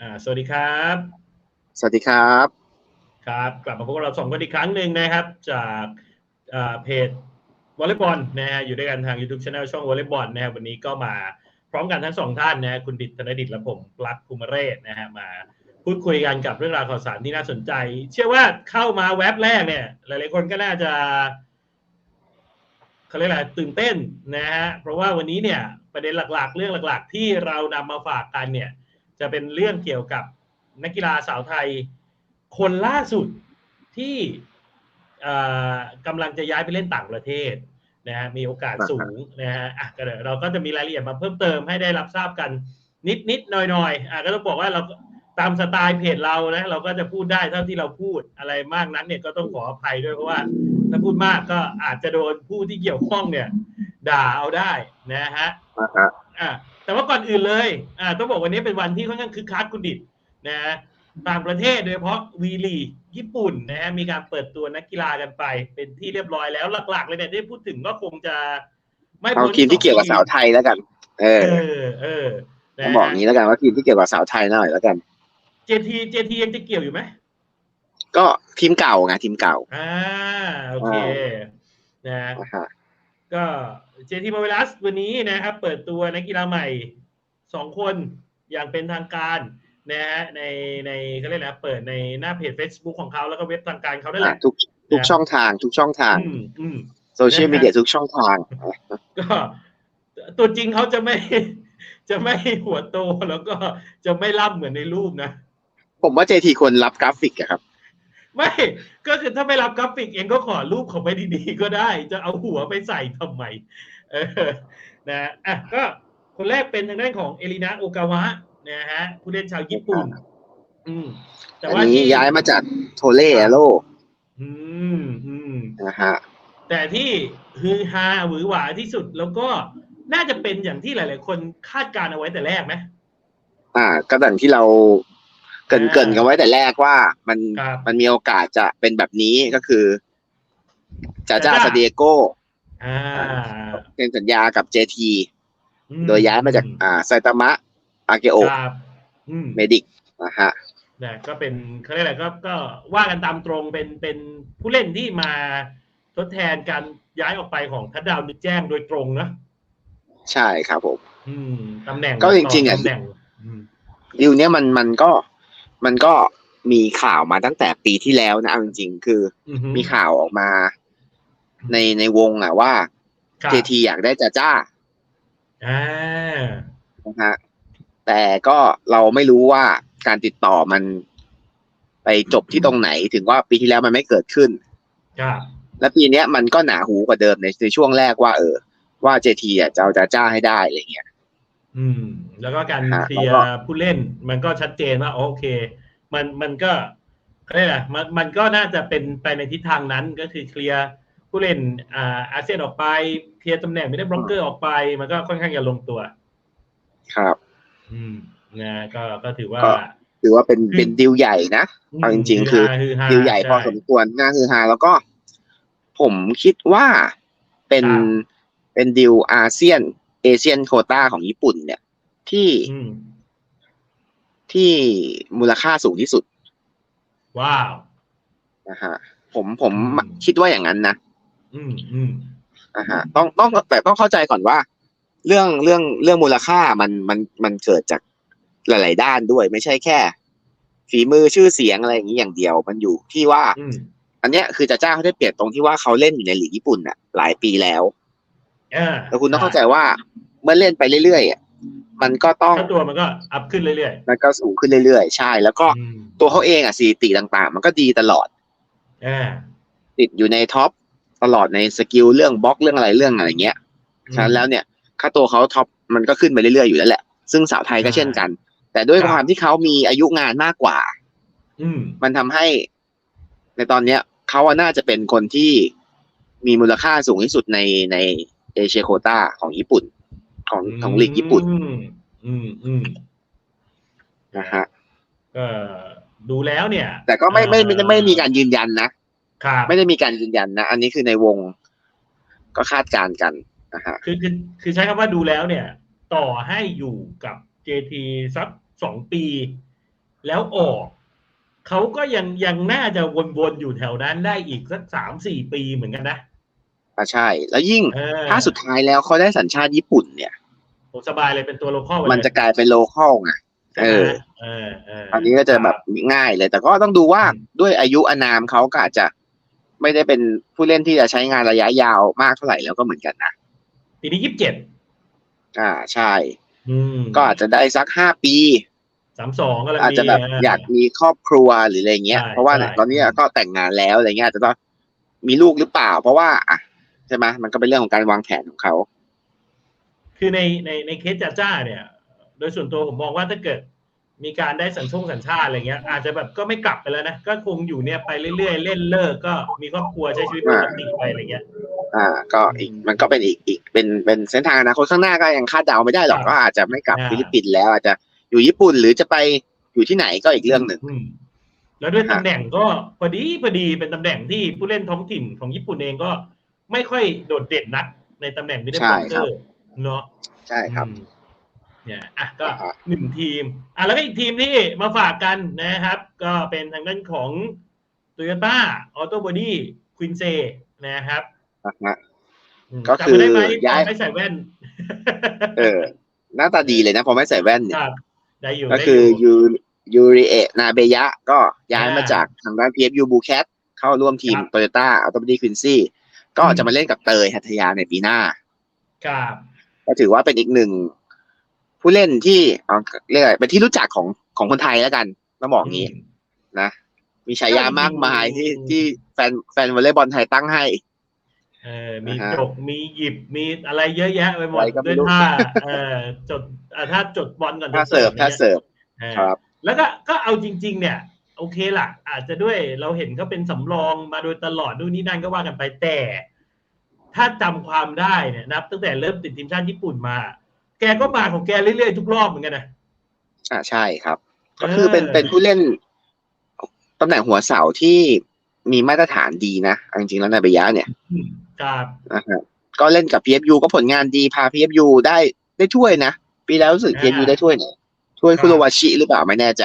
อ่าสวัสดีครับ สวัสดีครับ ครับ กลับมาพบกับเราสองคนอีกครั้งหนึ่งนะครับ จากอ่าเพจวอลเลย์บอลนะฮะอยู่ด้วยกันทาง YouTube Channel ช่องวอลเลย์บอลนะครับวันนี้ก็มาพร้อมกันทั้งสองท่านนะฮะคุณดิษฐ์ธนดิษฐ์และผมปลั๊กภูมิเรศนะฮะมาพูดคุยกันกับเรื่องราวข่าวสารที่น่าสนใจ เชื่อว่าเข้ามาแว็บแรกเนี่ย หลายๆคนก็น่าจะเขาเรียกอะไรตื่นเต้นนะฮะเพราะว่าวันนี้เนี่ยประเด็นหลักๆ เรื่องหลัก ๆ ที่เรานำมาฝากกันเนี่ย จะเป็นเรื่องเกี่ยวกับนักกีฬาสาวไทย คนล่าสุดที่เอ่อกำลังจะย้ายไปเล่นต่างประเทศนะฮะมีโอกาสสูงนะฮะอะก็เดี๋ยวเราก็จะมีรายละเอียดมาเพิ่มเติมให้ได้รับทราบกันนิดนิดๆหน่อยหน่อยๆอะก็ต้องบอกว่าเราตามสไตล์เพจเรานะเราก็จะพูดได้เท่าที่เราพูดอะไรมากนั้นเนี่ยก็ต้องขออภัยด้วยเพราะว่าถ้าพูดมากก็อาจจะโดนผู้ที่เกี่ยวข้องเนี่ย ด่าเอาได้นะฮะนะฮะอ่า แต่ว่าก่อนอื่นเลยอ่าต้องบอกวันนี้เป็นวันที่ค่อนข้างคึกคักคุณดิษฐ์นะฮะต่างประเทศโดยเฉพาะวีลีญี่ปุ่นนะฮะมีการเปิดตัวนักกีฬากันไป เป็นที่เรียบร้อยแล้วหลัก ๆ เลยเนี่ยที่พูดถึงก็คงจะ ไม่เอาพ้นทีมที่เกี่ยวกับสาวไทยแล้วกัน เออ เออเออต้องบอกอย่างนี้แล้วกันว่าทีมที่เกี่ยวกับสาวไทยหน่อยแล้วกันเจทีเจทียังจะเกี่ยวอยู่ไหมก็ทีมเก่าไงทีมเก่าอ่าโอเคนะฮะนะฮะ ก็เจทีมาเวลัสวันนี้นะครับ เปิดตัวนักกีฬาใหม่สองคนอย่างเป็นทางการนะฮะในในเขาเรียกอะไรนะเปิดในหน้าเพจ Facebook ของเขาแล้วก็เว็บทางการเขาได้แหละทุกทุกช่องทาง ทุกช่องทางอืมอืมโซเชียลมีเดียทุกช่องทางก็ตัวจริงเขาจะไม่จะไม่หัวโตแล้วก็จะไม่ล่ำเหมือนในรูปนะ ผมว่าเจทีคนรับกราฟิกอะครับ ไม่ก็คือถ้าไม่รับกราฟิกเองก็ขอรูปเขาไปดีๆก็ได้ จะเอาหัวไปใส่ทำไมเออนะอะก็คนแรกเป็นทางด้านของเอลินาโอกาวะนะฮะผู้เล่นชาวญี่ปุ่น อืม แต่อันว่านี้ที่ย้ายมาจากโทเล่แอโร่อืมอืมนะฮะแต่ที่ฮือฮาหวือหวาที่สุดแล้วก็น่าจะเป็นอย่างที่หลาย ๆ คนคาดการณ์เอาไว้แต่แรกไหมอ่าก็ดังที่เรา เกรินอ่าเกินกันไว้แต่แรกว่ามันครับ มันมีโอกาสจะเป็นแบบนี้ก็คือจาจ้าจ้าซาเดียโกอ่าเซ็นสัญญากับเจทีอืมโดยย้ายมาจากอ่าไซตามะอาเกโอครับอืม เมดิกนะฮะ นะก็เป็นเขาเรียกอะไรก็ก็ว่ากันตามตรงเป็นเป็นผู้เล่นที่มาทดแทนการย้ายออกไปของทัดดาวนึกแจ้งโดยตรงนะใช่ครับผม อืมตำแหน่งก็จริงๆอะ ตำแหน่งอืม ดิวเนี้ยมันมันก็ มันก็มีข่าวมาตั้งแต่ปีที่แล้วนะเอาจริงๆ คืออือฮึมีข่าวออกมา ในในวงอะว่าครับเจทีอยากได้จ้าจ้าอ่านะฮะแต่ก็เราไม่รู้ว่าการติดต่อมันไปจบที่ตรงไหนถึงว่าปีที่แล้วมันไม่เกิดขึ้นครับและปีเนี้ยมันก็หนาหูกว่าเดิมในในช่วงแรกว่า เออ ว่าเจทีอะจะเอาจ้าจ้าให้ได้อะไรเงี้ย อืม แล้วก็การฮะเคลียแล้วก็ร์ผู้เล่น มันก็ชัดเจนว่าโอเค มันมันก็เขาเรียกอะไรมันมันก็น่าจะเป็นไปในทิศทางนั้นก็คือเคลียร์ผู้เล่นอ่าอาเซียนออกไปเคลียร์ตำแหน่งไม่ได้บล็อกเกอร์ออกไป มันก็ค่อนข้างจะลงตัว ครับ อืมนะก็ก็ถือว่าก็ถือว่าเป็นเป็นดิวใหญ่นะเอาจริง ๆ คือฮืฮาดิวใหญ่พอสมช่ควรน่าคือฮาแล้วก็ ผมคิดว่าเป็นครับเป็นดิวอาเซียน เอเชียนโคต้าของญี่ปุ่น เนี่ย ที่อืมที่มูลค่าสูงที่สุด ว้าวนะฮะผมผมอืมคิดว่าอย่างนั้นนะอืมอืมนะฮะ ต้องต้องแต่ต้องเข้าใจก่อนว่า เรื่องเรื่องเรื่องมูลค่ามันมันมันเกิดจากหลาย ๆ ด้านด้วย ไม่ใช่แค่ ฝีมือชื่อเสียงอะไรอย่างนี้อย่างเดียว มันอยู่ที่ว่าอืมอันเนี้ยคือจะจ้าเขาได้เปรียบตรงที่ว่าเขาเล่นอยู่ในลีกญี่ปุ่นอะหลายปีแล้วอ่า แล้วคุณต้องเข้าใจว่าเมื่อเล่นไปเรื่อยๆอะมันก็ต้องค่าตัวมันก็อัพขึ้นเรื่อยมันก็สูงขึ้นเรื่อยๆ ใช่ แล้วก็ๆอืมตัวเขาเองอะสถิติต่างๆ มันก็ดีตลอดอ่าติดอยู่ในท็อปตลอดในสกิลเรื่องบล็อกเรื่องอะไรเรื่องอะไรเงี้ยฉะนั้นแล้วเนี่ย ค่าตัวเขาท็อปมันก็ขึ้นไปเรื่อยๆอยู่แล้วแหละ ซึ่งสาวไทยก็เช่นกัน แต่ด้วยครับความที่เขามีอายุงานมากกว่า อืมมันทำให้ ในตอนเนี้ยเขาอะน่าจะเป็นคนที่มีมูลค่าสูงที่สุดในใน เอเชียโคต้าของญี่ปุ่น ของของลีกญี่ปุ่น อืมอืมอืมนะฮะก็ดูแล้วเนี่ย แต่ก็ไม่ไม่ไม่ไม่ไม่มีการยืนยันนะครับไม่ได้มีการยืนยันนะ อันนี้คือในวงก็คาดการณ์กันนะฮะคือคือคือใช้คำว่าดูแล้วเนี่ย ต่อให้อยู่กับ JT สักสองปี แล้วออกเขาก็ยังยังน่าจะวนๆอยู่แถวนั้นได้อีกสักสามสี่ปีเหมือนกันนะ อะใช่ แล้วยิ่งเออถ้าสุดท้ายแล้วเขาได้สัญชาติญี่ปุ่นเนี่ย ผมสบายเลยเป็นตัวโลคอลมันจะกลายเป็นโลคอลไง เออ เออเอออันนี้ก็จะแบบง่ายเลย แต่ก็ต้องดูว่าอืมด้วยอายุอานามเขาก็อาจจะไม่ได้เป็นผู้เล่นที่จะใช้งานระยะยาวมากเท่าไหร่แล้วก็เหมือนกันนะปีนี้ยี่สิบเจ็ดอ่าใช่อืมก็อาจจะได้สักห้าปี สามสองก็เลยอาจจะแบบอยากมีครอบครัวหรืออะไรเงี้ย ใช่เพราะว่าใช่ ตอนนี้ก็แต่งงานแล้วอะไรเงี้ยอาจจะต้องมีลูกหรือเปล่า เพราะว่าอะ ใช่ไหมมันก็เป็นเรื่องของการวางแผนของเขา คือในในในเคสจ้าจ้าเนี่ย โดยส่วนตัวผมมองว่าถ้าเกิดมีการได้สัญชงสัญชาติอะไรเงี้ย อาจจะแบบก็ไม่กลับไปแล้วนะ ก็คงอยู่เนี่ยไปเรื่อยๆ เล่นเลิกก็มีครอบครัวใช้ชีวิตปกติไปอะไรเงี้ย อ่า ก็อีกมันก็เป็นอีกอีกเป็นเป็นเส้นทางอนาคตข้างหน้าก็ยังคาดเดาไม่ได้หรอกครับก็อาจจะไม่กลับอ่าฟิลิปปินส์แล้วอาจจะอยู่ญี่ปุ่นหรือจะไปอยู่ที่ไหนก็อีกเรื่องหนึ่งอืมแล้วด้วยฮะตำแหน่งก็พอดีพอดีเป็นตำแหน่งที่ผู้เล่นท้องถิ่นของญี่ปุ่นเองก็ ไม่ค่อยโดดเด่นนักในตำแหน่งมิดเดิลบล็อกเกอร์เนาะใช่ครับอืมเนี่ยอะก็อ่าฮะหนึ่งทีมอะแล้วก็อีกทีมที่มาฝากกันนะครับ ก็เป็นทางด้านของ Toyota Auto Body q u i n c e นะครับนะฮะมก็คือจำได้ไหมย้ายไม่ใส่แว่น เออ หน้าตาดีเลยนะ พอไม่ใส่แว่นเนี่คยรับได้อยู่ก็ได้คืออยู่ยูยูริเอะนาเบยะ ก็ย้ายมาอ่าจากทางด้าน PFU b u c a t เข้าร่วมทีมครับโตโยต้าอัลโต o ดี้ควินซี่ ก็อืมจะมาเล่นกับเตยหัทยาในปีหน้าครับก็ถือว่าเป็นอีกหนึ่งผู้เล่นที่เอาเรียกอะไรเป็นที่รู้จักของของคนไทยแล้วกันต้องบอกงี้มนะมีฉายามากมายที่อืมที่แฟนแฟนวอลเลย์บอลไทยตั้งให้เออมีนะฮะจกมีหยิบมีอะไรเยอะแยะไปหมดอะไรก็ไม่ด้วยรู้ท่าเออจดอะถ้าจดบอลก่อนถ้าจะเสิร์ฟนี่ยถ้าเสิร์ฟเออครับ แล้วก็ก็เอาจริง ๆ เนี่ย โอเคล่ะ อาจจะด้วยเราเห็นเขาเป็นสำรองมาโดยตลอดนู่นนี่นั่นก็ว่ากันไปแต่ ถ้าจำความได้เนี่ยนับ ตั้งแต่เริ่มติดทีมชาติญี่ปุ่นมา แกก็มาของแกเรื่อยๆทุกรอบเหมือนกันนะอ่าใช่ครับเออก็คือเป็นเป็นผู้เล่นตำแหน่งหัวเสาที่มีมาตรฐานดีนะเอาจริงๆแล้วนาเบยะเนี่ยอืมครับนะฮะก็เล่นกับ PFU ก็ผลงานดีพา PFU ได้ได้ถ้วยนะ ปีแล้วรู้สึกอ่า PFU ได้ถ้วยไหนถ้วยครับคุโรวาชิหรือเปล่าไม่แน่ใจ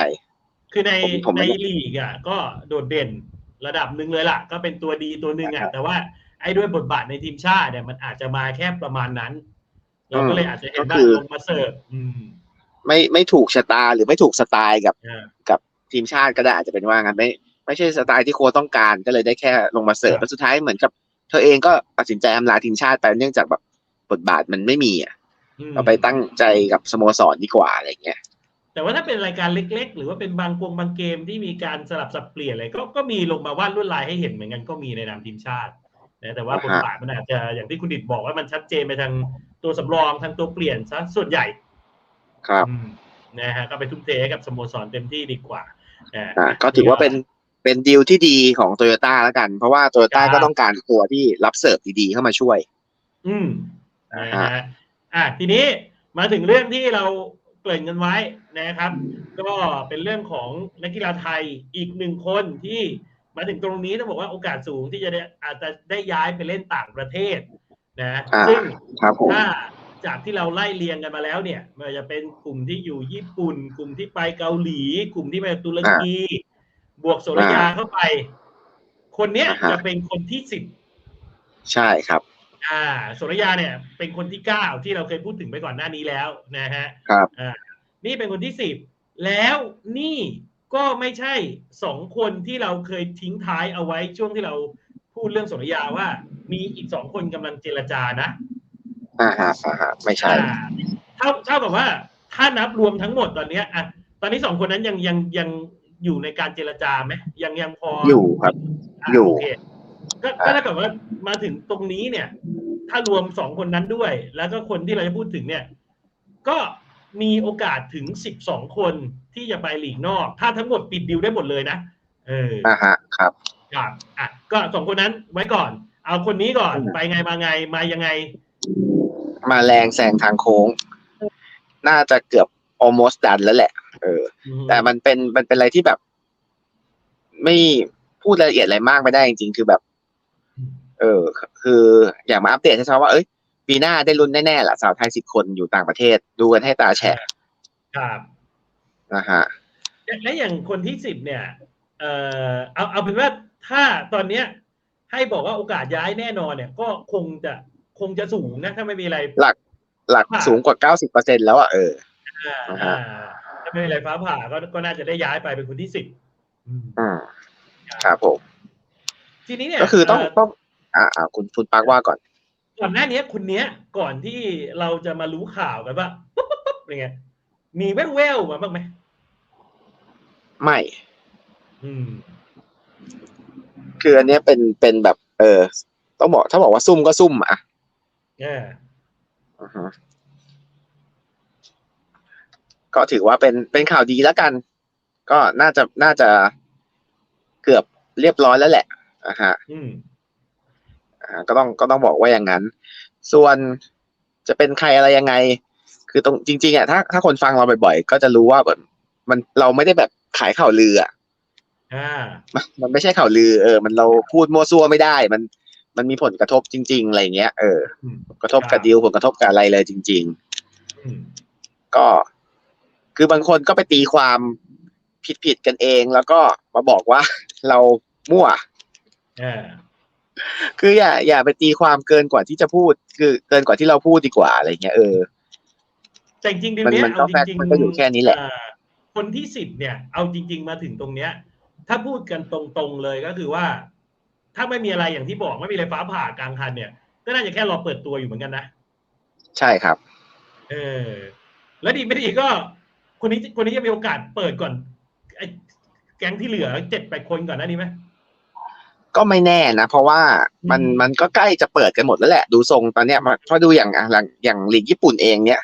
คือในผมผมในไม่ได้ลีกอะก็โดดเด่นระดับหนึ่งเลยล่ะ ก็เป็นตัวดีตัวหนึ่งครัอะบแต่ว่าไอ้ด้วยบทบาทในทีมชาติเนี่ยมันอาจจะมาแค่ประมาณนั้น เราก็เลยอาจจะเห็นก็ว่าคือลงมาเสิร์ฟอืมไม่ไม่ถูกชะตาหรือไม่ถูกสไตล์กับอ่ากับทีมชาติก็ได้อาจจะเป็นว่างั้นไม่ไม่ใช่สไตล์ที่โค้ชต้องการก็เลยได้แค่ลงมาเสิร์ฟครับแล้วสุดท้ายเหมือนกับ เธอเองก็ตัดสินใจอำลาทีมชาติไปเนื่องจากแบบบทบาทมันไม่มีอะอืมเราไปตั้งใจกับสโมสรดีกว่าอะไรเงี้ย แต่ว่าถ้าเป็นรายการเล็ก ๆ หรือว่าเป็นบางกวงบางเกมที่มีการสลับสับเปลี่ยนอะไรก็ก็มีลงมาวาดลวดลายให้เห็นเหมือนกันก็มีในนามทีมชาตินะแต่ว่าอ่าบฮะทบาทมันอาจจะอย่างที่คุณดิดบอกว่ามันชัดเจนไปทางตัวสำรองทางตัวเปลี่ยนซะส่วนใหญ่ ครับอืมนะฮะก็ไปทุ่มเทให้กับสโมสรเต็มที่ดีกว่าอ่าอ่าก็ถือว่าเป็นเป็นดีลที่ดีของโตโยต้าแล้วกัน เพราะว่าโตโยต้าครับก็ต้องการตัวที่รับเสิร์ฟดีๆเข้ามาช่วย อืมอ่านะฮะฮะอะทีนี้มาถึงเรื่องที่เรา เกริ่นกันไว้นะครับ ก็เป็นเรื่องของนักกีฬาไทยอีกหนึ่งคนที่มาถึงตรงนี้ต้องบอกว่าโอกาสสูงที่จะได้อาจจะได้ย้ายไปเล่นต่างประเทศนะอ่าซึ่งครับผมถ้าจากที่เราไล่เรียงกันมาแล้วเนี่ยไมันจะเป็นกลุ่มที่อยู่ญี่ปุ่น กลุ่มที่ไปเกาหลี กลุ่มที่ไปตุรกีบวกโซลยาเข้าไป คนเนี้ยอ่าฮะจะเป็นคนที่สิบใช่ครับ อ่าโสรยาเนี่ย เป็นคนที่เก้าที่เราเคยพูดถึงไปก่อนหน้านี้แล้วนะฮะครับอ่า นี่เป็นคนที่สิบแล้วนี่ก็ไม่ใช่สองคนที่เราเคยทิ้งท้ายเอาไว้ช่วงที่เราพูดเรื่องโสรยาว่า มีอีกสองคนกำลังเจรจานะอ่าฮะอ่าฮะไม่ใช่อ่าเท่าเท่ากับว่าถ้านับรวมทั้งหมดตอนเนี้ยอะตอนนี้สองคนนั้นยังยังยังอยู่ในการเจรจาไหมยังยังพออยู่ครับะอยู่โอเคก็ก็ถ้าเกิดว่ามาถึงตรงนี้เนี่ย ถ้ารวมสองคนนั้นด้วย แล้วก็คนที่เราจะพูดถึงเนี่ย ก็ มีโอกาสถึงสิบสองคนที่จะไปหลีกนอก ถ้าทั้งหมดปิดดิวได้หมดเลยนะ เอออ่าฮะครับครับอะก็สองคนนั้นไว้ก่อน เอาคนนี้ก่อนอืมไปไงมาไงมายังไง มาแรงแซงทางโค้ง น่าจะเกือบ almost done แล้วแหละ เออ แต่มันเป็นมันเป็นอะไรที่แบบ ไม่พูดรายละเอียดอะไรมากไม่ได้จริงๆ คือแบบ เออ คืออยากมาอัปเดตให้ทราบว่า เอ้ย ปีหน้าได้ลุ้นแน่ๆล่ะสาวไทยสิบคนอยู่ต่างประเทศ ดูกันให้ตาแฉะครับนะฮะและและอย่างคนที่สิบเนี่ย เอ่อเอาเอาเป็นว่าถ้าตอนเนี้ย ให้บอกว่าโอกาสย้ายแน่นอนเนี่ย ก็คงจะคงจะสูงนะถ้าไม่มีอะไร หลักหลักค่ะสูงกว่าเก้าสิบเปอร์เซ็นแล้วอะเอออ่าอ่าอ่าฮะถ้าไม่มีอะไรฟ้าผ่าก็ก็น่าจะได้ย้ายไปเป็นคนที่สิบอืมอืมครับผม ทีนี้เนี่ยก็คือต้องเต้องอ่าอ่าคุณคุณปาร์คว่าก่อน ก่อนหน้านี้คนเนี้ยก่อนที่เราจะมารู้ข่าวกันว่าปุ๊บปุ๊บปุ๊บอะไรเงี้ยมีแววแววๆมาบ้างไหมไม่ อืม คืออันเนี้ยเป็นเป็นแบบ เออ ต้องบอกถ้าบอกว่าซุ่มก็ซุ่มอะเอออือฮึก็ถือว่าเป็นเป็นข่าวดีแล้วกัน ก็น่าจะน่าจะเกือบเรียบร้อยแล้วแหละอะฮะ อืมอ่า ก็ต้องก็ต้องบอกว่าอย่างนั้น ส่วนจะเป็นใครอะไรยังไง คือตรงจริงๆอะถ้าถ้าคนฟังเราบ่อยๆ ก็จะรู้ว่าแบบมันเราไม่ได้แบบขายข่าวลืออะอ่ามันมันไม่ใช่ข่าวลือ เออ มันเราพูดมั่วซั่วไม่ได้ มันมันมีผลกระทบจริง ๆ อะไรเงี้ย เอออืมผลกระทบกับดีลผลกระทบกับอะไรเลยจริงอืมๆก็ คือบางคนก็ไปตีความผิดๆกันเอง แล้วก็มาบอกว่าเรามั่วอ่า คืออย่า อย่าไปตีความเกินกว่าที่จะพูด คือเกินกว่าที่เราพูดดีกว่าอะไรเงี้ยเออแต่จริงๆเดี๋ยวเนี้ยมันมันเอาก็จแฟกต์ริงมันก็อยู่แค่นี้แหละอ่าคนที่สิบเนี่ย เอาจริง ๆ มาถึงตรงเนี้ย ถ้าพูดกันตรงๆเลยก็คือว่า ถ้าไม่มีอะไรอย่างที่บอกไม่มีอะไรฟ้าผ่ากลางคันเนี่ย ก็น่าจะแค่รอเปิดตัวอยู่เหมือนกันนะ ใช่ครับ เออ แล้วดีไม่ดีก็ คนนี้คนนี้จะมีโอกาสเปิดก่อนไอ้แก๊งที่เหลือเจ็ดแปดคนก่อนหน้านี้ไหม ก็ไม่แน่นะเพราะว่ามันอืมมันก็ใกล้จะเปิดกันหมดแล้วแหละ ดูทรงตอนเนี้ยมาเพราะดูอย่างอะอย่างอย่างลีกญี่ปุ่นเองเนี้ย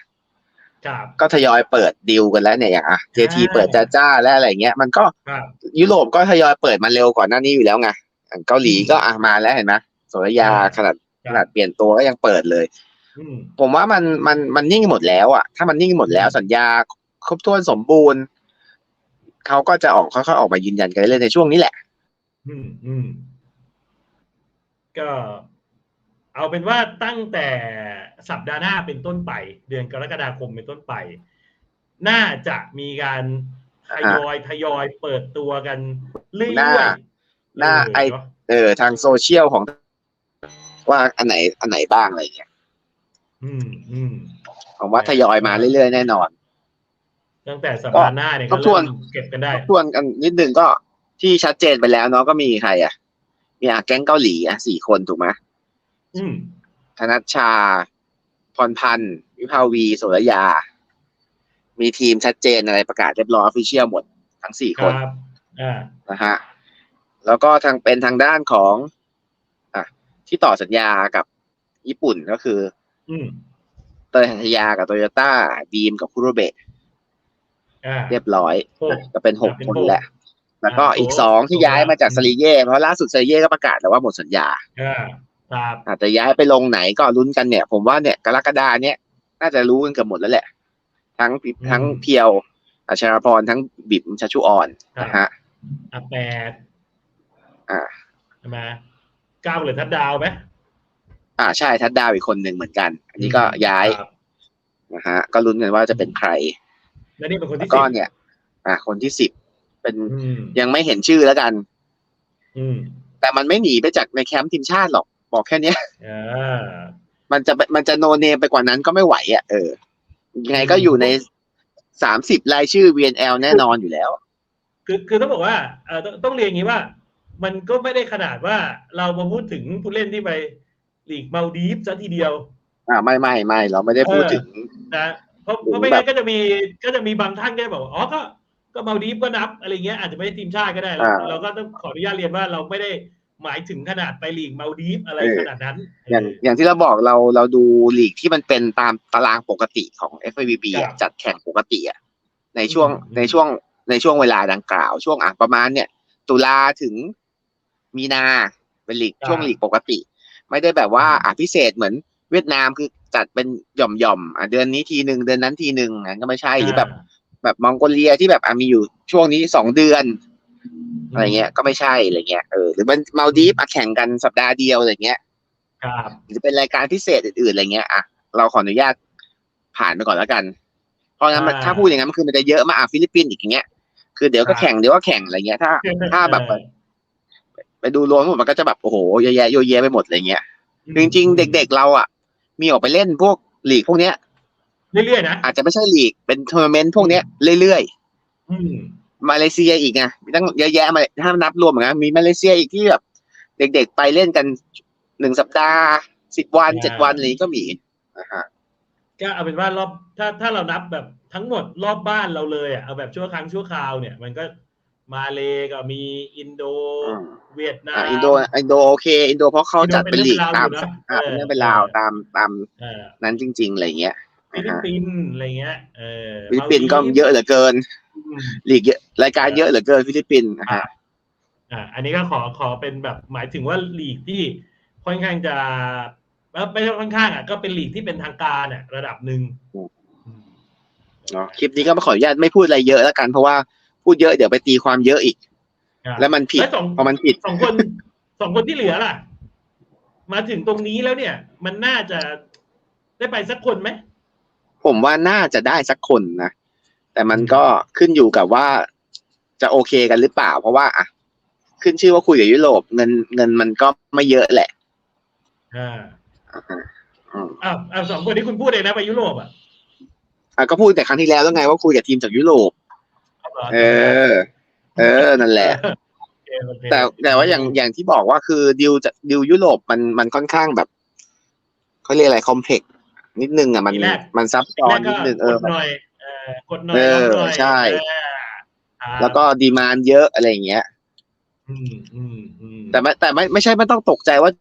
ครับก็ทยอยเปิดดีลกันแล้วเนี่ยอย่างอะเจทีอ่าเปิดจ้าจ้าและอะไรเงี้ย มันก็ครับยุโรปก็ทยอยเปิดมาเร็วก่อนหน้านี้อยู่แล้วไงอย่างเกาหลีก็อะมาแล้วเห็นไหมโสรยาอ่าขนาดขนาดเปลี่ยนตัวก็ยังเปิดเลยอืมผมว่ามันมันมันนิ่งหมดแล้วอะถ้ามันนิ่งหมดแล้วสัญญาครบถ้วนสมบูรณ์เขาก็จะออกค่อยๆออกมายืนยันกันเรื่อยๆในช่วงนี้แหละ อืมอืม ก็เอาเป็นว่าตั้งแต่สัปดาห์หน้าเป็นต้นไป เดือนกรกฎาคมเป็นต้นไป น่าจะมีการทยอยทยอยเปิดตัวกันเรื่หน้าอยๆหน้าไอเนะเออทางโซเชียลของ ว่าอันไหนอันไหนบ้างอะไรเงี้ยอืมอืมผมว่าทยอยมาเรื่อยๆแน่นอน ตั้งแต่สัปดาห์หน้าเนี่ยก็ก็ทวนเริ่มเก็บกันได้ทวนกันนิดนึงก็ที่ชัดเจนไปแล้วเนาะก็มีใครอะ มีอาแก๊งเกาหลีอะสี่คนถูกไหมอืมธนัชชา พรพันธ์วิภาวีโสรยา มีทีมชัดเจนอะไรประกาศเรียบร้อยออฟฟิเชียลหมดทั้งสี่คคนรับอ่านะฮะแล้วก็ทางเป็นทางด้านของอะที่ต่อสัญญากับญี่ปุ่นก็คือ อืมเตยหัทยากับโตโยต้าดีมกับคุโรเบะอ่าเรียบร้อยหกก็เป็นหกเป็นคนหกแหละ แล้วก็อ่าอีกโถสองที่โถย้ายมาจากอืมซาริเย่เพราะล่าสุดซาริเย่ก็ประกาศแล้วว่าหมดสัญญาอ่าครับอาจจะย้ายไปลงไหนก็ลุ้นกันเนี่ย ผมว่าเนี่ยกรกฎาเนี่ยน่าจะรู้กันเกือบหมดแล้วแหละ ทั้งปิทั้งเพียวอัชราพรทั้งบิ๋มชัชชุออนนะฮะอะแปดอ่าใช่ไหมเก้าเหลือทัดดาวไหมอ่าใช่ทัดดาวอีกคนหนึ่งเหมือนกัน อันนี้ก็ย้ายครับนะฮะก็ลุ้นกันว่าจะเป็นใคร และนี่เป็นคนแล้วที่ก็สิบเนี่ย อ่าคนที่สิบ เป็นอืมยังไม่เห็นชื่อแล้วกัน อืมแต่มันไม่หนีไปจากในแคมป์ทีมชาติหรอก บอกแค่เนี้ยอ่ามันจะมันจะโนเนมไปกว่านั้นก็ไม่ไหวอะเออยังไงก็อยู่ในสามสิบรายชื่อ VNL แน่นอนอยู่แล้ว คือคือต้องบอกว่าเออต้องต้องเรียนอย่างนี้ว่า มันก็ไม่ได้ขนาดว่าเรามาพูดถึงผู้เล่นที่ไปลีกมาลดีฟซะทีเดียว อ่าไม่ไม่ไม่เราไม่ได้พูดถึงนะเพราะหรือเพราะไม่แบบงั้นก็จะมีก็จะมีบางท่านก็บอกอ๋อก็ ก็มาลดีฟก็นับอะไรเงี้ยอาจจะไม่ได้ทีมชาติก็ได้เราอ่าเราก็ต้องขออนุญาตเรียนว่าเราไม่ได้หมายถึงขนาดไปลีกมาลดีฟอะไรเออขนาดนั้น อย่างเอย่างที่เราบอกเราเราดูลีกที่มันเป็นตามตารางปกติของ FIVB ครัอะบจัดแข่งปกติอะในช่วงอืมในช่วงในช่วงเวลาดังกล่าว ช่วงอะประมาณเนี่ย ตุลาถึงมีนาเป็นลีกช่วงลีกปกติ ไม่ได้แบบว่าอะพิเศษเหมือนเวียดนามคือจัดเป็นหย่อมหย่อมๆอะเดือนนี้ทีหนึ่งเดือนนั้นทีหนึ่งอันก็ไม่ใช่หรือแบบ แบบมองโกเลียที่แบบอะมีอยู่ช่วงนี้สองเดือนอะไรเงี้ย ก็ไม่ใช่อะไรเงี้ยเออหรือมันมาลดีฟมาแข่งกันสัปดาห์เดียวอะไรเงี้ยครับหรือเป็นรายการพิเศษอื่นๆอะไรเงี้ยอะเราขออนุญาตผ่านไปก่อนแล้วกัน เพราะงั้นมันอ่าถ้าพูดอย่างนั้นมันคือมันจะเยอะมากอะฟิลิปปินส์อีกอย่างเงี้ยคือเดี๋ยวก็แข่งเดี๋ยวก็แข่งอะไรเงี้ย ถ้าถ้าแบบไปดูรวมทั้งหมดมันก็จะแบบโอ้โหเยอะแยะเยอะแยะไปหมดอะไรเงี้ยจริงๆเด็กๆเราอะ มีออกไปเล่นพวกลีกพวกเนี้ย เรื่อยๆนะอาจจะไม่ใช่ลีกเป็นทัวร์นาเมนต์พวกเนี้ยเรื่อยอืมๆมาเลเซียอีกไงมีตั้งเยอะแยะมาถ้านับรวมนะมีมาเลเซียอีกที่แบบเด็กๆไปเล่นกันหนึ่งสัปดาห์สิบวันเจ็ดวันอะไรนี้ก็มีนะฮะก็เอาเป็นว่ารอบถ้าถ้าเรานับแบบทั้งหมดรอบบ้านเราเลยอะเอาแบบชั่วครั้งชั่วคราวเนี่ย มันก็มาเลก็มีอินโดอืมเวียดนาอะมอินโดอินโดโอเค อินโดเพราะเขาจัดเป็นลีกอินโดตามเป็นเรื่องเป็นราวอยู่นะอ่าเออเป็นเรื่องเป็นราวตามตามเออนั้นจริง ๆอะไรเงี้ย ฟินะลิปฮะปินส์อะไรเงี้ยเออฟิลิปปินส์ก็เยอะเหลือเกินอืมลีกเยอะรายการเยอะเหลือเกินฟิลิปปินส์นะฮะอ่าอันนี้ก็ขอขอเป็นแบบหมายถึงว่าลีกที่ค่อนข้างจะเอ่อไม่ใช่ค่อนข้างอะก็เป็นลีกที่เป็นทางการอะ ระดับหนึ่งอืมเนาะคลิปนี้ก็ขออนุญาตไม่พูดอะไรเยอะแล้วกันเพราะว่าพูดเยอะเดี๋ยวไปตีความเยอะอีกอะแล้วมันผิดแล้วสองพอมันผิดสองคนสองคนที่เหลือล่ะ มาถึงตรงนี้แล้วเนี่ย มันน่าจะได้ไปสักคนไหม ผมว่าน่าจะได้สักคนนะ แต่มันก็ขึ้นอยู่กับว่าจะโอเคกันหรือเปล่า เพราะว่าอะขึ้นชื่อว่าคุยกับยุโรปเงินเงินมันก็ไม่เยอะแหละอ่าอ่าฮะอืมอ้าวอ้าวสองคนที่คุณพูดเองนะไปยุโรปอะอะก็พูดแต่ครั้งที่แล้วแล้วไงว่าคุยกับทีมจากยุโรปเอาหรเออเออ นั่นแหละโอเคโอเคแต่แต่ว่าอย่างอย่างที่บอกว่าคือดิวจะดิวยุโรปมันมันค่อนข้างแบบเขาเรียกอะไรคอมเพล็ก นิดนึงอะมันทีแรก มันซับซ้อนแรนิดนึงเอกอดหน่อยเออกดหน่อยเออลงหน่อยใช่เอออ่าแล้วก็ดีมานเยอะอะไรอย่างเงี้ย อืมอืมอืม แต่ไม่แต่ไม่ไม่ใช่ไม่ต้องตกใจว่า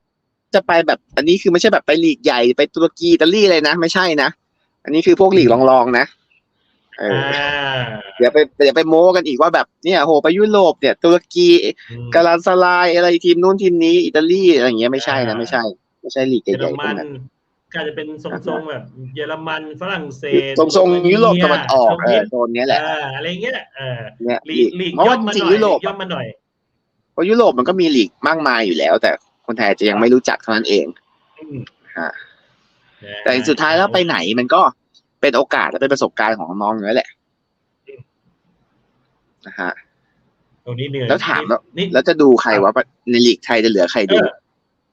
จะไปแบบอันนี้คือไม่ใช่แบบไปลีกใหญ่ไปตุรกีอิตาลีเลยนะ ไม่ใช่นะ อันนี้คือพวกลีกรองๆนะเอออ่าเดี๋ยวไปเดี๋ยวไปโม้กันอีกว่าแบบเนี่ยโหไปยุโรปเนี่ย ตุรกีอืมกาลาสลายอะไรทีมนู้นทีมนี้อิตาลีอะไรอย่างเงี้ยไม่ใช่นะไม่ใช่ ไม่ใช่ลีกเยอใหรญ่ๆพวมักนนั้น ก็จะเป็นทรงๆแบบ เยอรมันฝรั่งเศสทรงทรงๆยุโรปตะวันออกเอเออโซนเนี้ยแหละอะไรเงี้ยเออเนี่ยลีลีกกลีกเพราะย่ว่าอมมาจริหงน่อยๆยุโรปย่อมมาหน่อยเพราะยุโรปมันก็มีลีกมากมายอยู่แล้ว แต่คนไทยอาจจะยังไม่รู้จักเท่านั้นเองอืมฮะแต่สุดท้ายแล้วไปไหนมันก็เป็นโอกาสและเป็นประสบการณ์ของน้องๆอยู่แล้วแหละนะฮะตรงนี้เหนื่อยแล้วถามแล้วนี่แล้วจะดูใครวะในลีกไทยจะเหลือใครเอดูอ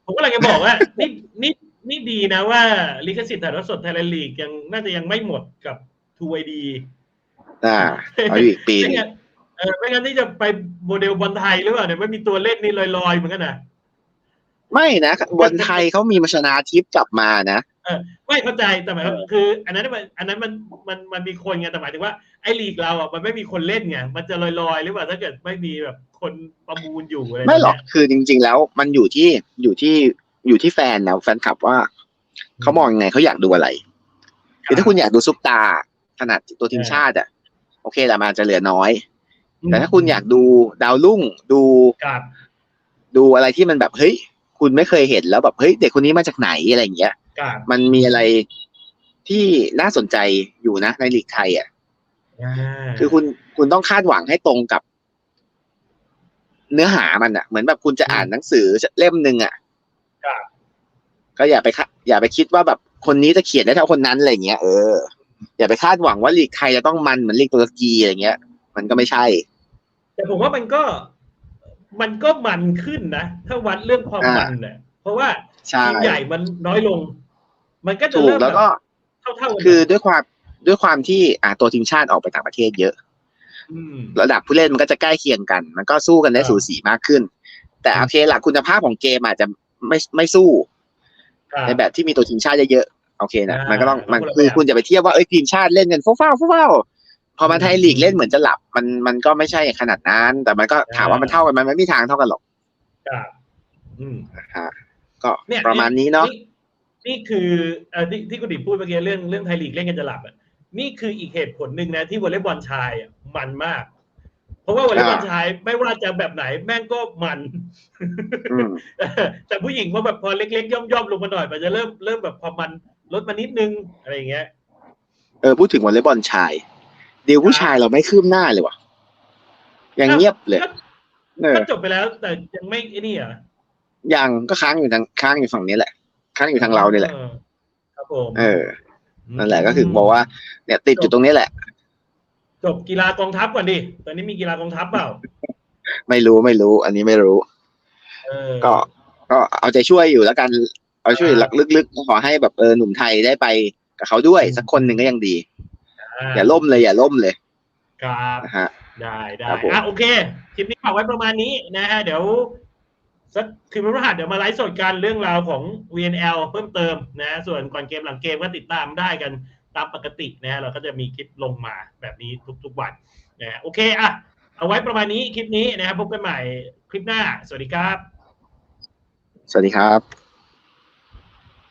ผมก็เลยจะบอกว่านี่นี่ นี่ดีนะว่าลิขสิทธิ์ถ่ายทอดสดไทยแลนด์ลีกยังน่าจะยังไม่หมดกับทูไอดีอ่าเอาอยู่อีกปีหไม่นึงงั้นเออไม่งั้นที่จะไปโมเดลบอลไทยหรือเปล่าเนี่ยไม่มีตัวเล่นนี่ลอยๆเหมือนกันนะไม่นะบอลไทยเขามีมาชนะทิพย์กลับมานะไม่เข้าใจแต่หมายความเออคือ อันนั้นมันอันนั้นมันมันมันมีคนไงแต่หมายถึงว่าไอ้ลีกเราอะมันไม่มีคนเล่นไงมันจะลอยๆหรือเปล่าถ้าเกิดไม่มีแบบคนประมูลอยู่อะไรไม่หรอกแบบเนี้ยคือจริง ๆ แล้วมันอยู่ที่อยู่ที่ อยู่ที่แฟนนะแฟนคลับว่าเขามองยังไงเขาอยากดูอะไรคือถ้าคุณอยากดูซุปตา ขนาดตัวทีมชาติอะ โอเคแหละมันอาจจะเหลือน้อย แต่ถ้าคุณอยากดูดาวรุ่งดูครับดูอะไรที่มันแบบเฮ้ย คุณไม่เคยเห็นแล้วแบบเฮ้ยเด็กคนนี้มาจากไหนอะไรอย่างเงี้ยครับมันมีอะไรที่น่าสนใจอยู่นะในลีกไทยอะอ่าคือคุณคุณต้องคาดหวังให้ตรงกับ เนื้อหามันอะ เหมือนแบบคุณจะอ่านหนังสือเล่มหนึ่งอะครับ ก็อย่าไปคาอย่าไปคิดว่าแบบคนนี้จะเขียนได้เท่าคนนั้นอะไรเงี้ยเอออย่าไปคาดหวังว่าลีกไทยจะต้องมันเหมือนลีกตุรกีอะไรเงี้ย มันก็ไม่ใช่ แต่ผมว่ามันก็มันก็มันขึ้นนะถ้าวัดเรื่องความอ่ามัมันเนี่ยเพราะว่าใช่ทีมใหญ่มันน้อยลง มันก็จะถูกเริ่มแล้วก็เท่าเท่าๆกันคือด้วยความด้วยความที่อ่าตัวทีมชาติออกไปต่างประเทศเยอะอืมระดับผู้เล่นมันก็จะใกล้เคียงกัน มันก็สู้กันได้อ่าสูสีมากขึ้น แต่โอเคหลักคุณภาพของเกมอาจจะ ไม่ไม่สู้ครับในแบบที่มีตัวทีมชาติเยอะๆโอเคนะอ่ามันก็ต้องมันคนละคือแบบคุณจะไปเทียบว่าเอ้ยทีมชาติเล่นกันฟ้าวๆฟ้าวๆพอมาไทยลีกอืมเล่นเหมือนจะหลับ มันมันก็ไม่ใช่ขนาดนั้น แต่มันก็ถามว่ามันอ่าเท่ากันไหมมันไม่มีทางเท่ากันหรอกครับอืมนะฮะก็เนี่ยประมาณนี้เนาะนี่คือเอ่อที่ที่คุณดิบพูดเมื่อกี้เรื่องเรื่องไทยลีกเล่นกันจะหลับอะนี่คืออีกเหตุผลหนึ่งนะที่วอลเลย์บอลชายอะมันมาก เพราะว่าวอลเลย์บอลชายไม่ว่าจะแบบไหนแม่งก็มันอืมแต่ผู้หญิงว่าแบบพอเล็กๆ ย่อมๆลงมาหน่อยมันจะเริ่มเริ่มแบบพอมันลดมานิดนึงอะไรอย่างเงี้ยเออพูดถึงวอลเลย์บอลชายเดียวผู้ชายเราไม่คืบหน้าเลยว่ะยังเงียบเลยก็เออก็จบไปแล้วแต่ยังไม่ไอ้นี่เหรอะยังก็ค้างอยู่ทางค้างอยู่ฝั่งนี้แหละ ค้างอยู่ทางเราเนี่ยแหละครับผมเออนั่นแหละก็คือบอกว่าเนี่ยติดอยู่ตรงนี้แหละ จจบกีฬากองทัพก่อนดิตอนนี้มีกีฬากองทัพเปล่า ไม่รู้ไม่รู้ อันนี้ไม่รู้ เออก็ ก็เอาใจช่วยอยู่แล้วกัน เอาช่วยอ่าหลักลึกๆขอให้แบบเออหนุ่มไทยได้ไปกับเขาด้วย สักคนหนึ่งก็ยังดี อย่าล่มเลยอย่าล่มเลย ครับนะฮะ ได้ได้ครับผม อะโอเคคลิปนี้ฝากไว้ประมาณนี้นะฮะเดี๋ยวสักคืนพฤหัสเดี๋ยวมาไลฟ์สดกันเรื่องราวของ VNL เพิ่มเติมนะฮะส่วนก่อนเกมหลังเกมก็ติดตามได้กัน ตามปกตินะฮะเราก็จะมีคลิปลงมาแบบนี้ทุกๆวันนะฮะโอเคอะเอาไว้ประมาณนี้คลิปนี้นะครับพบกันใหม่คลิปหน้า สวัสดีครับ สวัสดีครับ